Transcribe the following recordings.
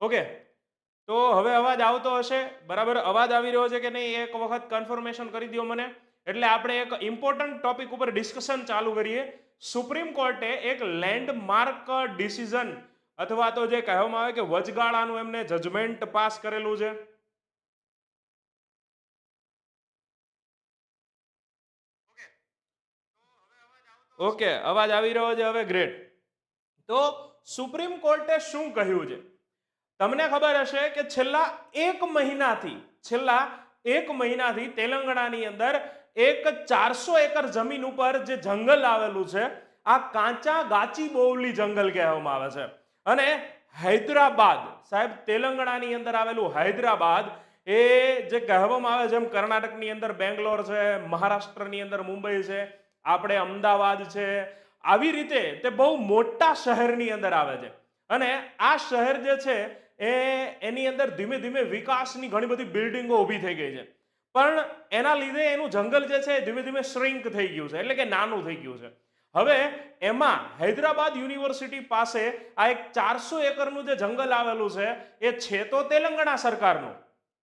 Okay. તો હવે અવાજ આવતો હશે. બરાબર, અવાજ આવી રહ્યો છે કે નહીં એક વખત કન્ફર્મેશન કરી દો મને. એટલે આપણે એક ઇમ્પોર્ટન્ટ ટોપિક ઉપર ડિસ્કશન ચાલુ કરીએ. સુપ્રીમ કોર્ટે એક લેન્ડમાર્ક ડિસિઝન અથવા તો જે કહેવામાં આવે કે વચગાળાનું એમને જજમેન્ટ પાસ કરેલું છે. ઓકે, અવાજ આવી રહ્યો છે. હવે ગ્રેટ તો સુપ્રીમ કોર્ટે શું કહ્યું છે? તમને ખબર હશે કે છેલ્લા એક મહિનાથી, છેલ્લા એક મહિનાથી તેલંગાણાની અંદર એક ચારસો એકર જમીન ઉપર જે જંગલ આવેલું છે, આ કાંચા ગાચી બોવલી જંગલ કહેવામાં આવે છે. અને હૈદરાબાદ, સાહેબ, તેલંગાણાની અંદર આવેલું હૈદરાબાદ એ જે કહેવામાં આવે છે, જેમ કર્ણાટકની અંદર બેંગ્લોર છે, મહારાષ્ટ્રની અંદર મુંબઈ છે, આપણે અમદાવાદ છે, આવી રીતે તે બહુ મોટા શહેરની અંદર આવે છે. અને આ શહેર જે છે એ એની અંદર ધીમે ધીમે વિકાસની ઘણી બધી બિલ્ડિંગો ઊભી થઈ ગઈ છે. પણ એના લીધે એનું જંગલ જે છે ધીમે ધીમે શ્રિંક થઈ ગયું છે, એટલે કે નાનું થઈ ગયું છે. હવે એમાં હૈદરાબાદ યુનિવર્સિટી પાસે આ એક ચારસો એકરનું જે જંગલ આવેલું છે, એ છે તો તેલંગાણા સરકારનું.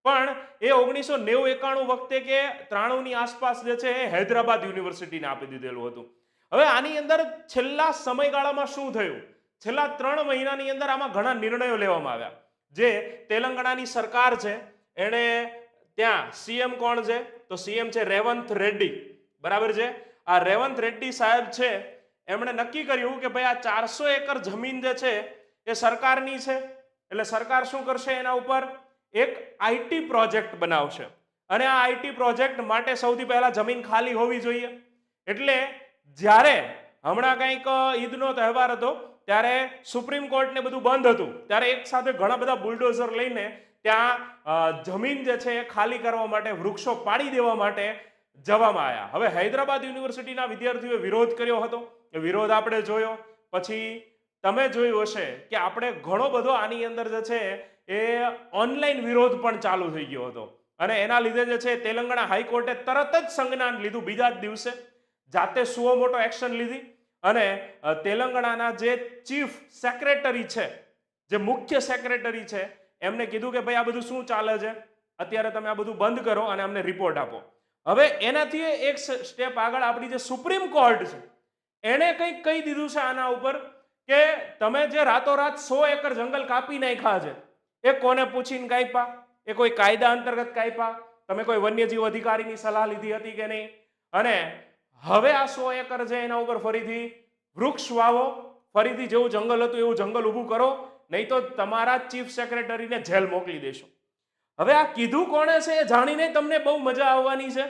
પણ એ ઓગણીસો નેવું એકાણું વખતે કે ત્રાણુંની આસપાસ જે છે એ હૈદરાબાદ યુનિવર્સિટીને આપી દીધેલું હતું. હવે આની અંદર છેલ્લા સમયગાળામાં શું થયું? છેલ્લા ત્રણ મહિનાની અંદર આમાં ઘણા નિર્ણયો લેવામાં આવ્યા. જે તેલંગાણાની સરકાર છે, એણે ત્યાં સીએમ કોણ છે? તો સીએમ છે રેવંત રેડ્ડી. બરાબર છે? આ રેવંત રેડ્ડી સાહેબ છે, એમણે નક્કી કર્યું કે ભાઈ આ ચારસો એકર જમીન જે છે, એ સરકારની છે. એટલે સરકાર શું કરશે એના ઉપર? એક આઈટી પ્રોજેક્ટ બનાવશે. અને આ આઈટી પ્રોજેક્ટ માટે સૌથી પહેલા જમીન ખાલી હોવી જોઈએ. એટલે જ્યારે હમણાં કંઈક ઈદનો તહેવાર હતો ત્યારે સુપ્રીમ કોર્ટને બધું બંધ હતું. ત્યારે એક સાથે ઘણા બધા બુલડોઝર લઈને ત્યાં જમીન જે છે એ ખાલી કરવા માટે, વૃક્ષો પાડી દેવા માટે જવામાં આવ્યા હવે હૈદરાબાદ યુનિવર્સિટીના વિદ્યાર્થીઓએ વિરોધ કર્યો હતો. એ વિરોધ આપણે જોયો. પછી તમે જોયું હશે કે આપણે ઘણો બધો આની અંદર જે છે એ ઓનલાઈન વિરોધ પણ ચાલુ થઈ ગયો હતો. અને એના લીધે જે છે તેલંગાણા હાઈકોર્ટે તરત જ સંજ્ઞાન લીધું બીજા જ દિવસે. જાતે સુઓ મોટો એક્શન લીધી. અને તેલંગણાના જે ચીફ સેક્રેટરી છે, જે મુખ્ય સેક્રેટરી છે, એમને કીધું કે ભાઈ આ બધું શું ચાલે છે? અત્યારે તમે આ બધું બંધ કરો અને અમને રિપોર્ટ આપો. હવે એનાથી એક સ્ટેપ આગળ આપણી જે સુપ્રીમ કોર્ટ છે, એણે કંઈક કહી દીધું છે આના ઉપર કે તમે જે રાતોરાત સો એકર જંગલ કાપી નાખ્યા છે, એ કોને પૂછીને કાપ્યા? એ કોઈ કાયદા અંતર્ગત કાપ્યા? તમે કોઈ વન્યજીવ અધિકારીની સલાહ લીધી હતી કે નહીં? અને હવે આ સો એકર છે એના ઉપર ફરીથી વૃક્ષ વાવો, ફરીથી જેવું જંગલ હતું એવું જંગલ ઊભું કરો, નહીં તો તમારા ચીફ સેક્રેટરીને જેલ મોકલી દેશો. હવે આ કીધું કોણે છે એ જાણીને તમને બહુ મજા આવવાની છે.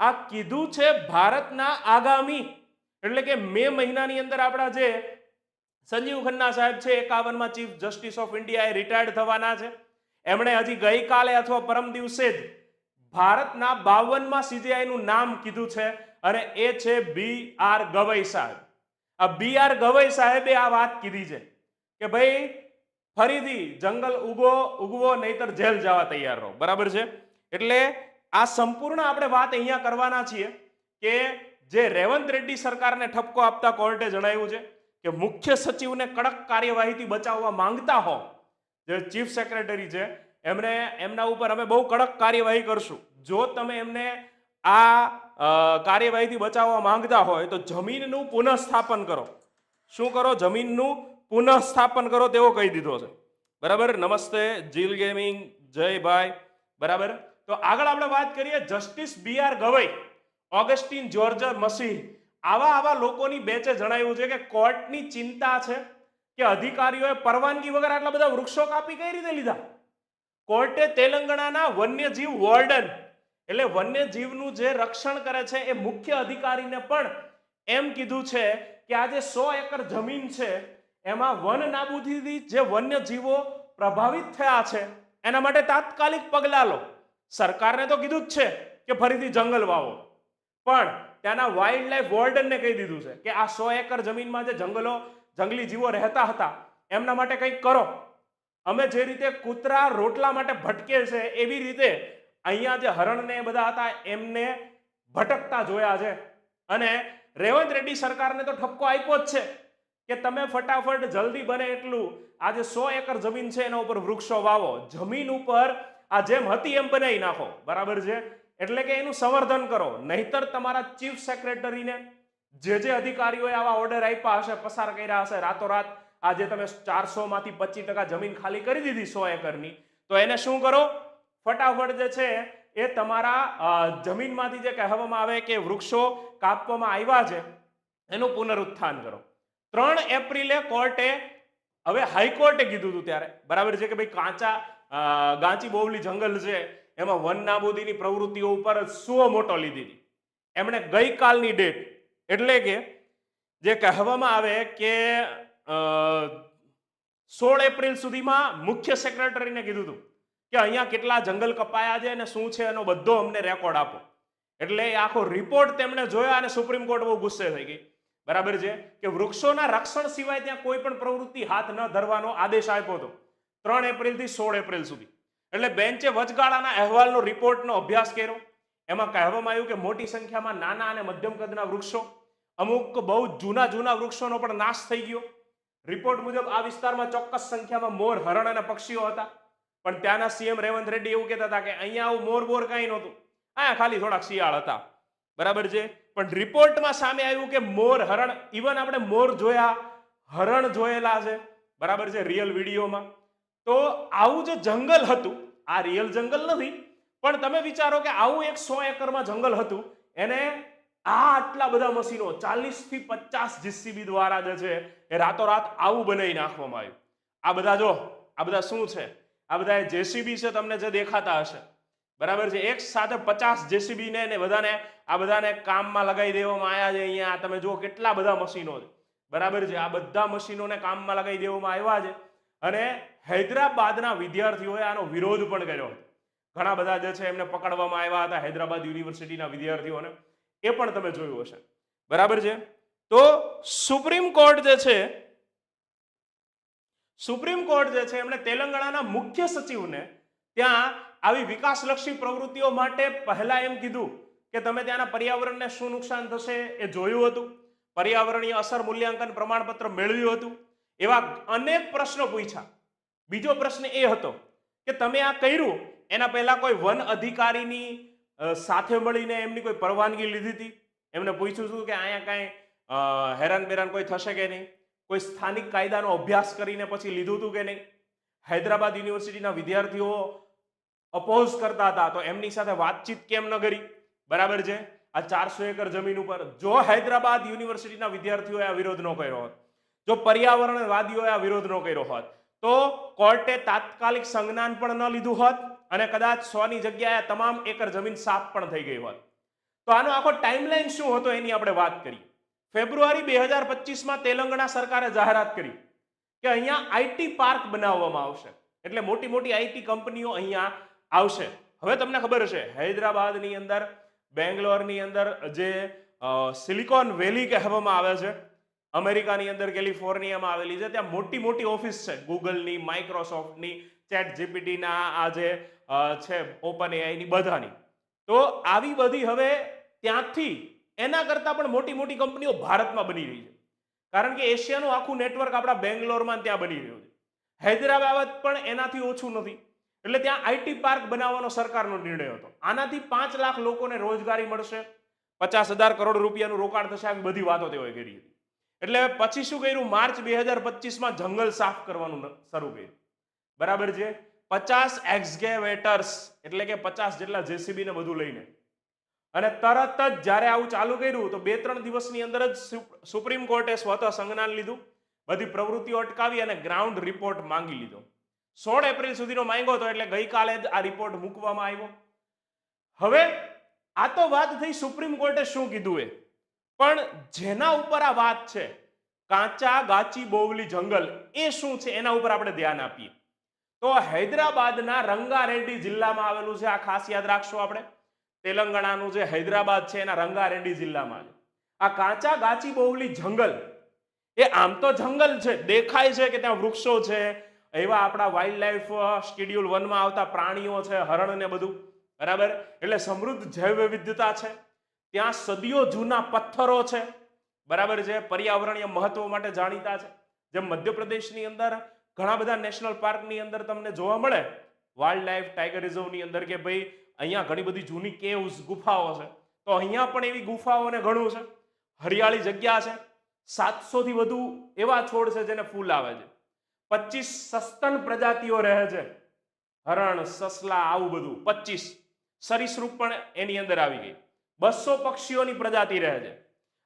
આ કીધું છે ભારતના આગામી, એટલે કે મે મહિનાની અંદર આપણા જે સંજીવ ખન્ના સાહેબ છે, એકાવનમાં ચીફ જસ્ટિસ ઓફ ઇન્ડિયા એ રિટાયર્ડ થવાના છે. એમણે હજી ગઈકાલે અથવા પરમ દિવસે જ ભારતના બાવનમાં સીજીઆઈનું નામ કીધું છે. અને એ છે બી આર ગવઈ સાહેબ. આ બી આર ગવઈ સાહેબે આ વાત કીધી છે કે ભાઈ ફરીથી જંગલ ઉગો, ઉગવો નહીતર જેલ જવા તૈયાર રહો. બરાબર છે? એટલે આ સંપૂર્ણ આપણે વાત અહીંયા કરવાના છીએ કે જે રેવંત રેડ્ડી સરકારને ઠપકો આપતા કોર્ટે જણાવ્યું છે કે મુખ્ય સચિવને કડક કાર્યવાહીથી બચાવવા માંગતા હો. જે ચીફ સેક્રેટરી છે એમને એમના ઉપર અમે બહુ કડક કાર્યવાહી કરશું. જો તમે એમને આ કાર્યવાહીથી બચાવવા માંગતા હોય તો જમીનનું પુનઃસ્થાપન કરો. શું કરો? જમીનનું પુનઃસ્થાપન કરો તેવો કહી દીધો છે. બરાબર? નમસ્તે, જીલ ગેમિંગ જયભાઈ બરાબર? તો આગળ આપણે વાત કરીએ justice B R Gavai, Augustine George Masih. આવા આવા લોકોની બેચે જણાવ્યું છે કે કોર્ટની ચિંતા છે કે અધિકારીઓએ પરવાનગી વગર આટલા બધા વૃક્ષો કાપી કઈ રીતે લીધા? કોર્ટે તેલંગણાના વન્યજીવ વોર્ડન એટલે વન્યજીવનું જે રક્ષણ કરે છે એ મુખ્ય અધિકારીને પણ એમ કીધું છે કે આ જે સો એકર જમીન છે, એમાં વન નાબૂદીથી જે વન્યજીવો પ્રભાવિત થયા છે, એના માટે તાત્કાલિક પગલાં લો. સરકારને તો કીધું જ છે કે ફરીથી જંગલ વાવો. પણ ત્યાંના વાઇલ્ડ લાઈફ વોર્ડનને કહી દીધું છે કે આ સો એકર જમીનમાં જે જંગલો, જંગલી જીવો રહેતા હતા, એમના માટે કંઈક કરો. અમે જે રીતે કૂતરા રોટલા માટે ભટકે છે, એવી રીતે અહીંયા જે હરણને બધા હતા, એમને ભટકતા જોયા છે. અને રેવંત રેડ્ડી સરકારને તો ઠપકો આપ્યો જ છે કે તમે ફટાફટ જલ્દી બને એટલું. આ જે સો એકર જમીન છે, એના ઉપર વૃક્ષો વાવો. જમીન ઉપર આ જેમ હતી એમ બનાવી નાખો. બરાબર છે? એટલે કે એનું સંવર્ધન કરો. નહીતર તમારા ચીફ સેક્રેટરીને જે જે અધિકારીઓએ આવા ઓર્ડર આપ્યા હશે, પસાર કર્યા હશે, રાતોરાત આજે તમે ચારસો માંથી પચીસ ટકા જમીન ખાલી કરી દીધી સો એકરની. તો એને શું કરો? ફટાફટ જે છે એ તમારા જમીનમાંથી જે કહેવામાં આવે કે વૃક્ષો કાપવામાં આવ્યા છે, એનું પુનરુત્થાન કરો. ત્રણ એપ્રિલે કોર્ટે, હવે હાઈકોર્ટે કીધું હતું ત્યારે, બરાબર છે કે ભાઈ કાંચા ગાંચી બોવલી જંગલ છે, એમાં વન નાબૂદીની પ્રવૃત્તિઓ ઉપર સુઓ મોટો લીધી હતી. એમણે ગઈકાલની ડેટ, એટલે કે જે કહેવામાં આવે કે સોળ એપ્રિલ સુધીમાં મુખ્ય સેક્રેટરીને કીધું હતું. કે અહીંયા કેટલા જંગલ કપાયા છે અને શું છે એનો બધો અમને રેકોર્ડ આપો. એટલે એ આખો રિપોર્ટ તેમણે જોયા અને સુપ્રીમ કોર્ટ બહુ ગુસ્સે થઈ ગઈ. બરાબર છે? કે વૃક્ષોના રક્ષણ સિવાય ત્યાં કોઈ પણ પ્રવૃત્તિ હાથ ન ધરવાનો આદેશ આપ્યો હતો. ત્રણ એપ્રિલથી સોળ એપ્રિલ સુધી. એટલે બેન્ચે વચગાળાના અહેવાલનો રિપોર્ટનો અભ્યાસ કર્યો. એમાં કહેવામાં આવ્યું કે મોટી સંખ્યામાં નાના અને મધ્યમ કદના વૃક્ષો, અમુક બહુ જૂના જૂના વૃક્ષોનો પણ નાશ થઈ ગયો. રિપોર્ટ મુજબ આ વિસ્તારમાં ચોક્કસ સંખ્યામાં મોર હરણ અને પક્ષીઓ હતા. પણ ત્યાંના સીએમ રેવંત રેડ્ડી એવું કહેતા હતા કે અહીંયા આવું મોર બોર કાંઈ નહોતું. અહીંયા ખાલી થોડાક શિયાળ હતા. બરાબર છે? પણ રિપોર્ટમાં સામે આવ્યું કે મોર હરણ ઇવન આપણે મોર જોયા, હરણ જોયેલા છે. બરાબર છે? રિયલ વિડીયોમાં. તો આવું જે જંગલ હતું, આ રિયલ જંગલ નથી, પણ તમે વિચારો કે આવું એક સો એકરમાં જંગલ હતું, એને આ આટલા બધા મશીનો ચાલીસથી પચાસ જીસીબી દ્વારા જે છે, એ રાતોરાત આવું બનાવી નાખવામાં આવ્યું. આ બધા જો, આ બધા શું છે? આ બધા જેસીબી છે તમને જે દેખાતા હશે. બરાબર છે? એક સાથે પચાસ જેસીબી ને બધાને આ બધાને કામમાં લગાવી દેવામાં આવ્યા છે અહીંયા. તમે જુઓ કેટલા બધા મશીનો છે. બરાબર છે? આ બધા મશીનોને કામમાં લગાવી દેવામાં આવ્યા છે. અને હૈદરાબાદના વિદ્યાર્થીઓએ આનો વિરોધ પણ કર્યો હતો. ઘણા બધા જે છે એમને પકડવામાં આવ્યા હતા હૈદરાબાદ યુનિવર્સિટીના વિદ્યાર્થીઓને. એ પણ તમે જોયું હશે. બરાબર છે? તો સુપ્રીમ કોર્ટ જે છે સુપ્રીમ કોર્ટ જે છે, એમણે તેલંગાણાના મુખ્ય સચિવને ત્યાં આવી વિકાસલક્ષી પ્રવૃત્તિઓ માટે પહેલા એમ કીધું કે તમે ત્યાંના પર્યાવરણને શું નુકસાન થશે એ જોયું હતું. પર્યાવરણીય અસર મૂલ્યાંકન પ્રમાણપત્ર મેળવ્યું હતું. એવા અનેક પ્રશ્નો પૂછ્યા. બીજો પ્રશ્ન એ હતો કે તમે આ કર્યું, એના પહેલા કોઈ વન અધિકારીની સાથે મળીને એમની કોઈ પરવાનગી લીધી હતી? એમને પૂછ્યું હતું કે અહીંયા કાંઈ હેરાન બેરાન કોઈ થશે કે નહીં? કોઈ સ્થાનિક કાયદાનો અભ્યાસ કરીને પછી લીધું હતું કે નહીં? હૈદરાબાદ યુનિવર્સિટીના વિદ્યાર્થીઓ અપોઝ કરતા હતા તો એમની સાથે વાતચીત કેમ ન કરી? બરાબર છે? આ ચારસો એકર જમીન ઉપર જો હૈદરાબાદ યુનિવર્સિટીના વિદ્યાર્થીઓએ આ વિરોધ ન કર્યો હોત, જો પર્યાવરણવાદીઓએ આ વિરોધ ન કર્યો હોત, તો કોર્ટે તાત્કાલિક સંજ્ઞાન પણ ન લીધું હોત અને કદાચ સો ની જગ્યાએ તમામ એકર જમીન સાફ પણ થઈ ગઈ હોત. તો આનો આખો ટાઈમલાઈન શું હતો એની આપણે વાત કરી ફેબ્રુઆરી બે હજાર પચીસમાં તેલંગણા સરકારે જાહેરાત કરી કે અહીંયા આઈટી પાર્ક બનાવવામાં આવશે. એટલે મોટી મોટી આઈટી કંપનીઓ અહીંયા આવશે. હવે તમને ખબર હશે, હૈદરાબાદની અંદર, બેંગ્લોરની અંદર જે સિલિકોન વેલી કહેવામાં આવે છે, અમેરિકાની અંદર, કેલિફોર્નિયામાં આવેલી છે, ત્યાં મોટી મોટી ઓફિસ છે, ગૂગલની, માઇક્રોસોફ્ટની, ચેટ જીપીટીના આ જે છે ઓપન એઆઈની બધાની. તો આવી બધી હવે ત્યાંથી એના કરતાં પણ મોટી મોટી કંપનીઓ ભારતમાં બની રહી છે. કારણ કે એશિયાનું આખું નેટવર્ક આપણા બેંગ્લોરમાં ત્યાં બની રહ્યું છે. હૈદરાબાદ પણ એનાથી ઓછું નથી. એટલે ત્યાં આઈટી પાર્ક બનાવવાનો સરકારનો નિર્ણય હતો. આનાથી પાંચ લાખ લોકોને રોજગારી મળશે. પચાસ હજાર કરોડ રૂપિયાનું રોકાણ થશે આવી બધી વાતો તેઓએ કરી હતી. એટલે પછી શું કર્યું? માર્ચ બે હજાર પચીસમાં જંગલ સાફ કરવાનું શરૂ કર્યું. બરાબર છે? પચાસ એક્સગેવેટર્સ એટલે કે પચાસ જેટલા જેસીબી ને બધું લઈને. અને તરત જ જ્યારે આવું ચાલુ કર્યું, તો બે ત્રણ દિવસની અંદર જ સુપ- સુપ્રીમ કોર્ટે સ્વતઃ સંજ્ઞાન લીધું, બધી પ્રવૃત્તિઓ અટકાવી અને ગ્રાઉન્ડ રિપોર્ટ માંગી લીધો. સોળ એપ્રિલ સુધીનો માંગ્યો હતો એટલે ગઈકાલે જ આ રિપોર્ટ મૂકવામાં આવ્યો. હવે આ તો વાત થઈ સુપ્રીમ કોર્ટે શું કીધું એ? પણ જેના ઉપર આ વાત છે, કાચા ગાચી બોવલી જંગલ, એ શું છે એના ઉપર આપણે ધ્યાન આપીએ. તો હૈદરાબાદના રંગારેડ્ડી જિલ્લામાં આવેલું છે, આ ખાસ યાદ રાખશો આપણે. તેલંગાણાનું જે હૈદરાબાદ છે, એના રંગારેડ્ડી જિલ્લામાં આ કાચા ગાચી બહુલી જંગલ, એ આમ તો જંગલ છે, દેખાય છે કે ત્યાં વૃક્ષો છે, એવા આપણા વાઇલ્ડ લાઈફ શિડ્યુલ વનમાં આવતા પ્રાણીઓ છે, હરણ ને બધું. બરાબર? એટલે સમૃદ્ધ જૈવ વિવિધતા છે. ત્યાં સદીઓ જૂના પથ્થરો છે. બરાબર છે? પર્યાવરણીય મહત્વ માટે જાણીતા છે. જેમ મધ્યપ્રદેશની અંદર ઘણા બધા નેશનલ પાર્કની અંદર તમને જોવા મળે વાઇલ્ડ લાઈફ ટાઈગર રિઝર્વની અંદર કે ભાઈ અહીંયા ઘણી બધી જૂની કેવ્સ, ગુફાઓ છે. તો અહીંયા પણ એવી ગુફાઓને ઘણું છે. હરિયાળી જગ્યા છે. સાતસોથી વધુ એવા છોડ છે જેને ફૂલ આવે છે. પચીસ સસ્તન પ્રજાતિઓ રહે છે. હરણ, સસલા, આવું બધું. પચીસ. સરીસૃપ પણ એની અંદર આવી ગઈ. બસો પક્ષીઓની પ્રજાતિ રહે છે.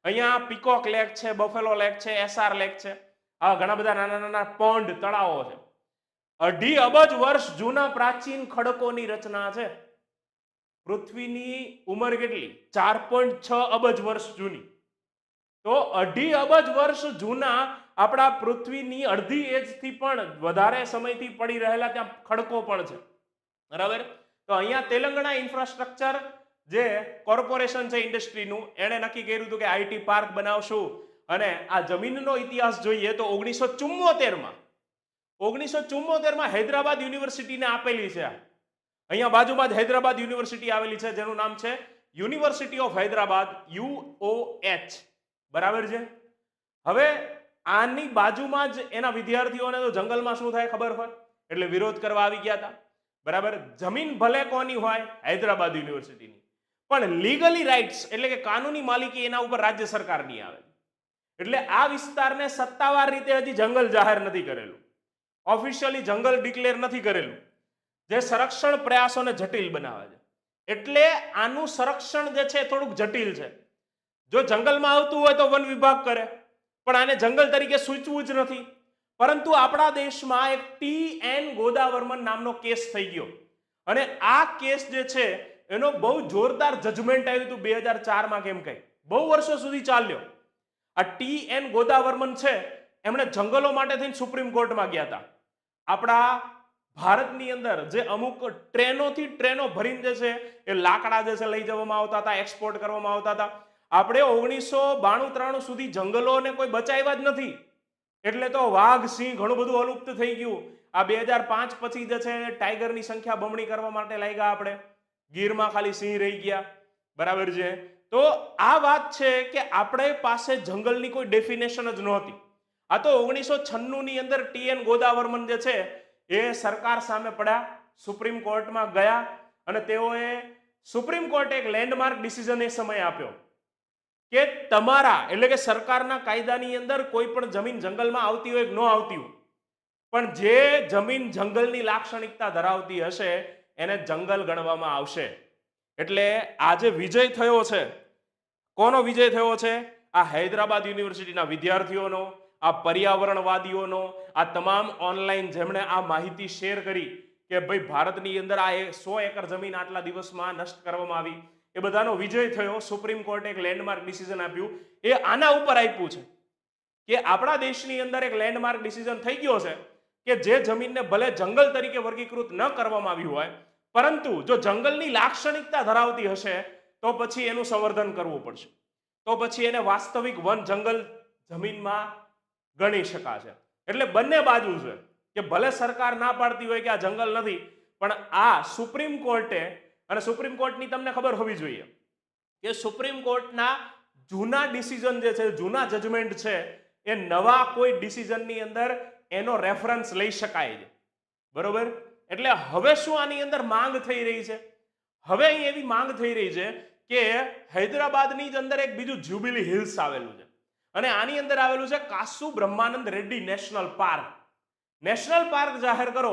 અહીંયા પીકોક લેક છે, બફેલો લેક છે, એસઆર લેક છે. આવા ઘણા બધા નાના નાના પોન્ડ, તળાવો છે. અઢી અબજ વર્ષ જૂના પ્રાચીન ખડકોની રચના છે. પૃથ્વીની ઉંમર કેટલી? ચાર પોઈન્ટ છ અબજ વર્ષ જૂની. તો અઢી અબજ વર્ષ જૂના આપણા પૃથ્વીની અડધી એજથી પણ વધારે સમયથી પડી રહેલા ત્યાં ખડકો પણ છે. બરાબર? તો અહીંયા તેલંગણા ઇન્ફ્રાસ્ટ્રક્ચર જે કોર્પોરેશન છે ઇન્ડસ્ટ્રીનું, એણે નક્કી કર્યું હતું કે આઈટી પાર્ક બનાવશું. અને આ જમીનનો ઇતિહાસ જોઈએ તો ઓગણીસો ચુમ્મોતેરમાં ઓગણીસો ચુમ્મોતેરમાં હૈદરાબાદ યુનિવર્સિટીને આપેલી છે. અહીંયા બાજુમાં જ હૈદરાબાદ યુનિવર્સિટી આવેલી છે, જેનું નામ છે યુનિવર્સિટી ઓફ હૈદરાબાદ યુઓએચ બરાબર છે? હવે આની બાજુમાં જ એના વિદ્યાર્થીઓને તો જંગલમાં શું થાય ખબર હોય? એટલે વિરોધ કરવા આવી ગયા હતા. બરાબર? જમીન ભલે કોની હોય, હૈદરાબાદ યુનિવર્સિટીની. પણ લીગલી રાઇટ્સ એટલે કે કાનૂની માલિકી એના ઉપર રાજ્ય સરકારની આવે. એટલે આ વિસ્તારને સત્તાવાર રીતે હજી જંગલ જાહેર નથી કરેલું. ઓફિશિયલી જંગલ ડિક્લેર નથી કરેલું. જે સંરક્ષણ પ્રયાસોને જટિલ બનાવે છે. એટલે આનું સંરક્ષણ જે છે થોડુંક જટિલ છે. જો જંગલમાં આવતું હોય તો વન વિભાગ કરે, પણ આને જંગલ તરીકે સૂચવું જ નથી. પરંતુ આપણા દેશમાં એક ટી એન ગોદાવર્મન નામનો કેસ થઈ ગયો. અને આ કેસ જે છે, એનો બહુ જોરદાર જજમેન્ટ આવ્યું હતું બે હજાર ચારમાં કેમ કઈ. બહુ વર્ષો સુધી ચાલ્યો. આ ટી એન ગોદાવર્મન છે, એમણે જંગલો માટે થઈને સુપ્રીમ કોર્ટમાં ગયા હતા. આપણા ભારતની અંદર જે અમુક ટ્રેનોથી ટ્રેનો ભરીને જે છે એ લાકડા જે છે લઈ જવામાં આવતા હતા એક્સપોર્ટ કરવામાં આવતા હતા. આપણે ઓગણીસો બાણું ત્રાણું સુધી જંગલોને કોઈ બચાવ્યા જ નથી. એટલે તો વાઘ, સિંહ ઘણું બધું અલુપ્ત થઈ ગયું. આ બે હજાર પાંચ પછી જે છે ટાઈગરની સંખ્યા બમણી કરવા માટે લાગ્યા આપણે. ગીરમાં ખાલી સિંહ રહી ગયા. બરાબર છે? તો આ વાત છે કે આપણે પાસે જંગલની કોઈ ડેફિનેશન જ નહોતી. આ તો ઓગણીસો છન્નુંની અંદર અંદર ટીએન ગોદાવર્મન જે છે એ સરકાર સામે પડ્યા, સુપ્રીમ કોર્ટમાં ગયા અને તેઓએ સુપ્રીમ કોર્ટે એક લેન્ડમાર્ક ડિસિઝન એ સમયે આપ્યો કે તમારા, એટલે કે સરકારના કાયદાની અંદર કોઈ પણ જમીન જંગલમાં આવતી હોય ન આવતી હોય, પણ જે જમીન જંગલની લાક્ષણિકતા ધરાવતી હશે, એને જંગલ ગણવામાં આવશે. એટલે આજે વિજય થયો છે, કોનો વિજય થયો છે? આ હૈદરાબાદ યુનિવર્સિટીના વિદ્યાર્થીઓનો આ પર્યાવરણવાદીઓનો, આ તમામ ઓનલાઈન જેમણે આ માહિતી શેર કરી કે ભાઈ ભારતની અંદર આ સો એકર જમીન આટલા દિવસમાં નષ્ટ કરવામાં આવી, એ બધાનો વિજય થયો. સુપ્રીમ કોર્ટે એક લેન્ડમાર્ક ડિસિઝન આપ્યું. એ આના ઉપર આપ્યું છે કે આપણા દેશની અંદર એક લેન્ડમાર્ક ડિસિઝન થઈ ગયો છે કે જે જમીનને ભલે જંગલ તરીકે વર્ગીકૃત ન કરવામાં આવ્યું હોય, પરંતુ જો જંગલની લાક્ષણિકતા ધરાવતી હશે, તો પછી એનું સંવર્ધન કરવું પડશે. તો પછી એને વાસ્તવિક વન જંગલ જમીનમાં ગણી શકાશે. એટલે બંને બાજુ છે કે ભલે સરકાર ના પાડતી હોય કે આ જંગલ નથી, પણ આ સુપ્રીમ કોર્ટે અને સુપ્રીમ કોર્ટની તમને ખબર હોવી જોઈએ કે સુપ્રીમ કોર્ટના જૂના ડિસિઝન જે છે, જૂના જજમેન્ટ છે, એ નવા કોઈ ડિસિઝનની અંદર એનો રેફરન્સ લઈ શકાય છે. બરોબર? એટલે હવે શું આની અંદર માંગ થઈ રહી છે? હવે અહીં એવી માંગ થઈ રહી છે કે હૈદરાબાદની જ અંદર એક બીજું જ્યુબિલી હિલ્સ આવેલું છે. અને આની અંદર આવેલું છે Kasu Brahmananda Reddy national park. National park જાહેર કરો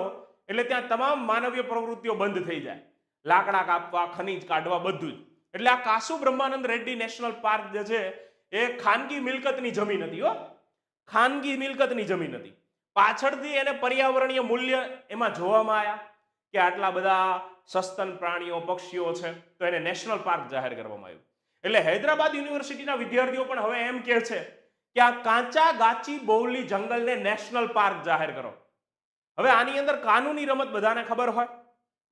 એટલે ત્યાં તમામ માનવીય પ્રવૃત્તિઓ બંધ થઈ જાય. લાકડા કાપવા, ખનીજ કાઢવા, બધું જ. એટલે આ કાસુ બ્રહ્માનંદ રેડ્ડી નેશનલ પાર્ક જે છે, એ ખાનગી મિલકતની જમીન હતી હો. ખાનગી મિલકતની જમીન હતી. પાછળથી એને પર્યાવરણીય મૂલ્ય એમાં જોવામાં આવ્યા કે આટલા બધા સસ્તન પ્રાણીઓ, પક્ષીઓ છે, તો એને નેશનલ પાર્ક જાહેર કરવામાં આવ્યું. એટલે હૈદરાબાદ યુનિવર્સિટીના વિદ્યાર્થીઓ પણ હવે એમ કહે છે કે આ કાંચા ગાચી બૌલી જંગલને નેશનલ પાર્ક જાહેર કરો. હવે આની અંદર કાનૂની રમત બધાને ખબર હોય?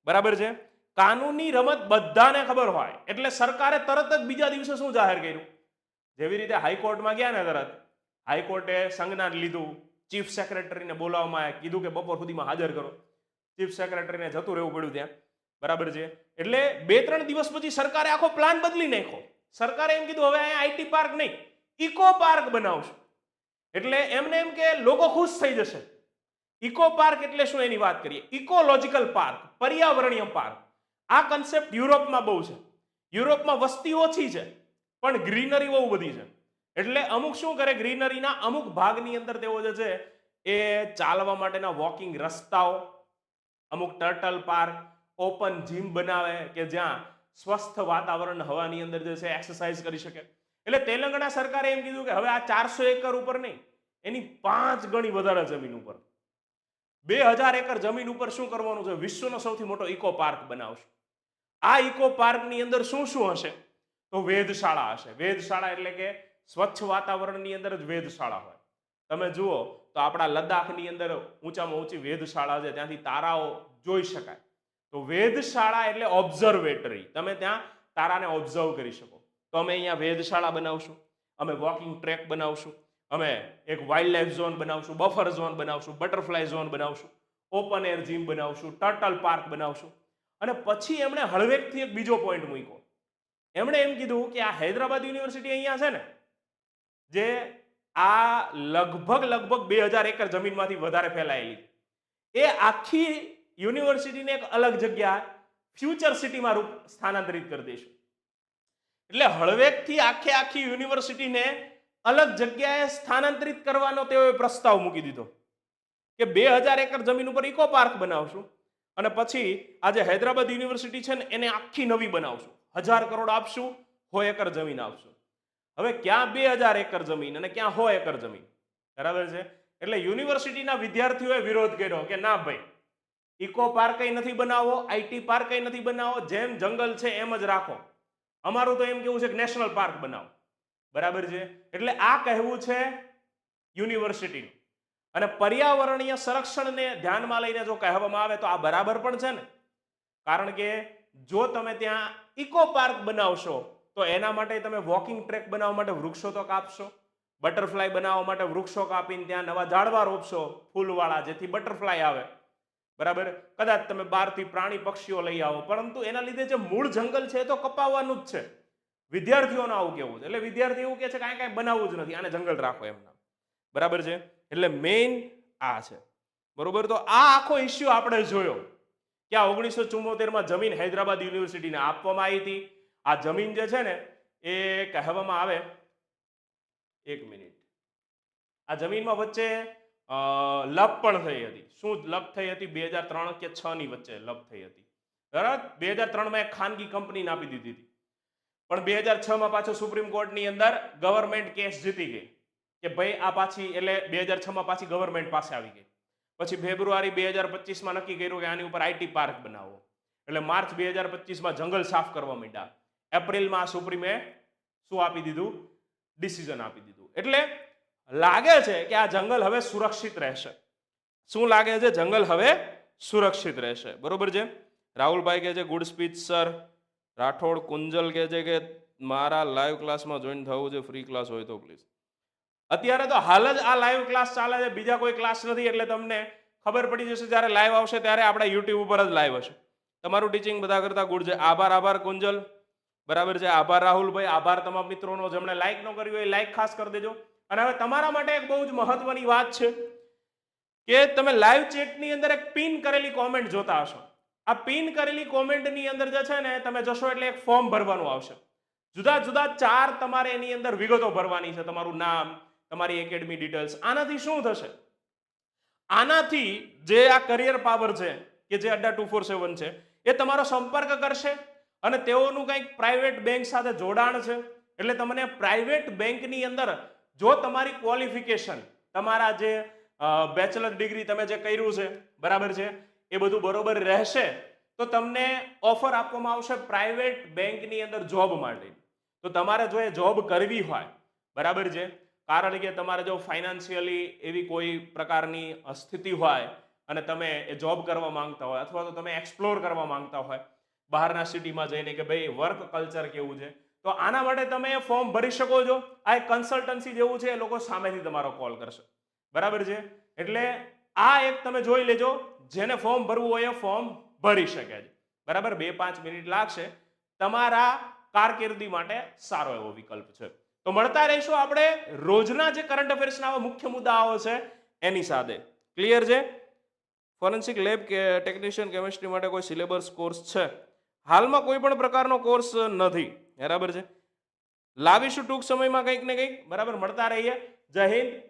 બરાબર છે? કાનૂની રમત બધાને ખબર હોય. એટલે સરકારે તરત જ બીજા દિવસે શું જાહેર કર્યું? જેવી રીતે હાઈકોર્ટમાં ગયા ને તરત, હાઈકોર્ટે સંજ્ઞાન લીધું, ચીફ સેક્રેટરીને બોલાવવામાં આવ્યા, કીધું કે બપોર સુધીમાં હાજર કરો. ચીફ સેક્રેટરીને જતું રહેવું પડ્યું ત્યાં. બરાબર છે? એટલે બે ત્રણ દિવસ પછી સરકારે આખો પ્લાન બદલી નાખ્યો. સરકારે એમ કીધું, હવે અહીંયા આઈટી પાર્ક નહીં, ઇકો પાર્ક બનાવશું. એટલે એમને એમ કે, લોકો ખુશ થઈ જશે. ઇકો પાર્ક એટલે શું એની વાત કરીએ? ઇકોલોજીકલ પાર્ક, પર્યાવરણીય પાર્ક. આ કન્સેપ્ટ યુરોપમાં બહુ છે. યુરોપમાં વસ્તી ઓછી છે, પણ ગ્રીનરી બહુ બધી છે. એટલે અમુક શું કરે, ગ્રીનરીના અમુક ભાગની અંદર તેઓ જે છે, એ ચાલવા માટેના વોકિંગ રસ્તાઓ, અમુક ટર્ટલ પાર્ક, ઓપન જીમ બનાવે કે જ્યાં સ્વસ્થ વાતાવરણ હવાની અંદર જે છે એક્સરસાઇઝ કરી શકે. એટલે તેલંગાણા સરકારે એમ કીધું કે હવે આ ચારસો એકર ઉપર નહીં, એની પાંચ ગણી વધારે જમીન ઉપર. બે હજાર એકર જમીન ઉપર શું કરવાનું છે? વિશ્વનો સૌથી મોટો ઇકો પાર્ક બનાવશું. આ ઇકો પાર્કની અંદર શું શું હશે? તો વેધશાળા હશે. વેધશાળા એટલે કે સ્વચ્છ વાતાવરણની અંદર જ વેધશાળા હોય. તમે જુઓ તો આપણા લદ્દાખની અંદર ઊંચામાં ઊંચી વેધશાળા છે, ત્યાંથી તારાઓ જોઈ શકાય. તો વેધશાળા એટલે ઓબ્ઝર્વેટરી તમે ત્યાં તારાને ઓબ્ઝર્વ કરી શકો. તો અમે અહીંયા વેધશાળા બનાવશું, અમે વોકિંગ ટ્રેક બનાવશું, અમે એક વાઇલ્ડ લાઈફ ઝોન બનાવશું બફર ઝોન બનાવશું બટરફ્લાય ઝોન બનાવશું ઓપન એર જીમ બનાવશું ટર્ટલ પાર્ક બનાવશું. અને પછી એમણે હળવેકથી એક બીજો પોઈન્ટ મૂક્યો. એમણે એમ કીધું કે આ હૈદરાબાદ યુનિવર્સિટી અહીંયા છે ને, જે આ લગભગ લગભગ બે હજાર એકર જમીનમાંથી વધારે ફેલાયેલી એ આખી યુનિવર્સિટીને એક અલગ જગ્યા ફ્યુચર સિટીમાં રૂપ સ્થાનાંતરિત કરી દઈશું એટલે હળવેકથી આખે આખી યુનિવર્સિટીને અલગ જગ્યાએ સ્થાનાંતરિત કરવાનો તેઓએ પ્રસ્તાવ મૂકી દીધો કે બે હજાર એકર જમીન ઉપર ઇકો પાર્ક બનાવશું અને પછી આજે હૈદરાબાદ યુનિવર્સિટી છે ને એને આખી નવી બનાવશું. હજાર કરોડ આપશું હો એકર જમીન આપશું. હવે ક્યાં બે હજાર એકર જમીન અને ક્યાં હો એકર જમીન? બરાબર છે? એટલે યુનિવર્સિટીના વિદ્યાર્થીઓએ વિરોધ કર્યો કે ના ભાઈ ઇકો પાર્કય નથી બનાવો આઈટી પાર્કય નથી બનાવો, જેમ જંગલ છે એમ જ રાખો. અમારું તો એમ કેવું છે કે નેશનલ પાર્ક બનાવો. બરાબર છે? એટલે આ કહેવું છે યુનિવર્સિટીનું. અને પર્યાવરણીય સંરક્ષણને ધ્યાનમાં લઈને જો કહેવામાં આવે તો આ બરાબર પણ છે ને? કારણ કે જો તમે ત્યાં ઇકો પાર્ક બનાવશો, તો એના માટે તમે વોકિંગ ટ્રેક બનાવવા માટે વૃક્ષો તો કાપશો. બટરફ્લાય બનાવવા માટે વૃક્ષો કાપીને ત્યાં નવા ઝાડવા રોપશો, ફૂલવાળા જેથી બટરફ્લાય આવે. બરાબર? કદાચ તમે બહારથી પ્રાણી પક્ષીઓ લઈ આવો, પરંતુ એના લીધે જે મૂળ જંગલ છે એ તો કપાવવાનું જ છે. વિદ્યાર્થીઓનું આવું કેવું છે. એટલે વિદ્યાર્થી એવું કહે છે કાંઈ કાંઈ બનાવવું જ નથી, આને જંગલ રાખો એમના બરાબર છે? એટલે મેઇન આ છે. બરોબર? તો આ આખો ઇસ્યુ આપણે જોયો. કે આ ઓગણીસો ચુમ્મોતેરમાં જમીન હૈદરાબાદ યુનિવર્સિટીને આપવામાં આવી હતી. આ જમીન જે છે ને, એ કહેવામાં આવે, એક મિનિટ. આ જમીનમાં વચ્ચે લપ પણ થઈ હતી. શું લપ થઈ હતી? બે હજાર ત્રણ કે છ ની વચ્ચે લપ થઈ હતી. બરાબર? બે હજાર ત્રણમાં એક ખાનગી કંપનીને આપી દીધી હતી. પણ બે હજાર છમાં પાછો સુપ્રીમ કોર્ટની અંદર ગવર્મેન્ટ કેસ જીતી ગઈ. કે ભાઈ આ પાછી, એટલે બે હજાર છમાં પાછી ગવર્મેન્ટ પાસે આવી ગઈ. પછી ફેબ્રુઆરી બે હજાર પચીસમાં નક્કી કર્યું કે આની ઉપર આઈટી પાર્ક બનાવો એટલે માર્ચ બે હજાર પચીસમાં જંગલ સાફ કરવા માંડ્યા. એપ્રિલમાં સુપ્રીમે શું આપી દીધું? ડિસિઝન આપી દીધું. એટલે લાગે છે કે આ જંગલ હવે સુરક્ષિત રહેશે. શું લાગે છે? જંગલ હવે સુરક્ષિત રહેશે. બરોબર છે? રાહુલભાઈ કહે છે good speech sir Rathod Kunjal કહે છે કે, મારા લાઈવ ક્લાસમાં જોઈન થવું છે ફ્રી ક્લાસ હોય તો પ્લીઝ અત્યારે તો હાલ જ આ લાઈવ ક્લાસ ચાલે છે, બીજા કોઈ ક્લાસ નથી એટલે તમને ખબર પડી જશે જ્યારે લાઈવ આવશે ત્યારે આપણા યુટ્યુબ ઉપર જ લાઈવ હશે. તમારું ટીચિંગ બધા કરતા ગુડ છે. આભાર આભાર કુંજલ. બરાબર છે? આભાર, રાહુલભાઈ. આભાર તમામ મિત્રોનો. જેમણે લાઈક ન કર્યું હોય લાઈક ખાસ કરી દેજો. અને હવે તમારા માટે એક બહુ જ મહત્વની વાત છે કે તમે લાઈવ ચેટની અંદર એક પિન કરેલી કોમેન્ટ જોતા હશો. આ પિન કરેલી કોમેન્ટની અંદર જે છે ને, તમે જશો એટલે એક ફોર્મ ભરવાનું આવશે. જુદા જુદા ચાર તમારે એની અંદર વિગતો ભરવાની છે. તમારું નામ, તમારી એકેડમી ડિટેલ્સ આનાથી શું થશે? આનાથી જે આ કરિયર પાવર છે, કે જે અડ્ડા ટુ ફોર સેવન છે, એ તમારો સંપર્ક કરશે અને તેઓનું કંઈક પ્રાઇવેટ બેંક સાથે જોડાણ છે. એટલે તમને પ્રાઇવેટ બેંકની અંદર જો તમારી ક્વોલિફિકેશન તમારા જે બેચલર ડિગ્રી તમે જે કર્યું છે, બરાબર છે, એ બધું બરોબર રહેશે, તો તમને ઓફર આપવામાં આવશે પ્રાઇવેટ બેંકની અંદર જોબ માટે. તો તમારે જો એ જોબ કરવી હોય, બરાબર છે, કારણ કે તમારે જો ફાઇનાન્શિયલી એવી કોઈ પ્રકારની સ્થિતિ હોય, અને તમે એ જોબ કરવા માંગતા હોય, અથવા તો તમે એક્સપ્લોર કરવા માંગતા હોય, બહારના સિટીમાં જઈને કે ભાઈ વર્ક કલ્ચર કેવું છે તો આના માટે તમે ફોર્મ ભરી શકો છો. આ એક કન્સલ્ટન્સી જેવું છે, એ લોકો સામેથી તમારો કોલ કરશે. બરાબર છે? એટલે આ એક તમે જોઈ લેજો, જેને ફોર્મ ભરવું હોય એ ફોર્મ ભરી શકે છે. બરાબર? બે પાંચ મિનિટ લાગશે. તમારા કારકિર્દી માટે સારો એવો વિકલ્પ છે. તો મળતા રહીશું આપણે રોજના જે કરંટ અફેર્સના મુખ્ય મુદ્દાઓ છે, એની સાથે. ક્લિયર છે? ફોરેન્સિક લેબ કે ટેકનિશિયન કેમિસ્ટ્રી માટે કોઈ સિલેબસ કોર્સ છે. હાલમાં કોઈ પણ પ્રકારનો કોર્સ નથી. બરાબર છે? લાવીશું ટૂંક સમયમાં કંઈક ને કંઈક. બરાબર મળતા રહીએ. જય હિન્દ.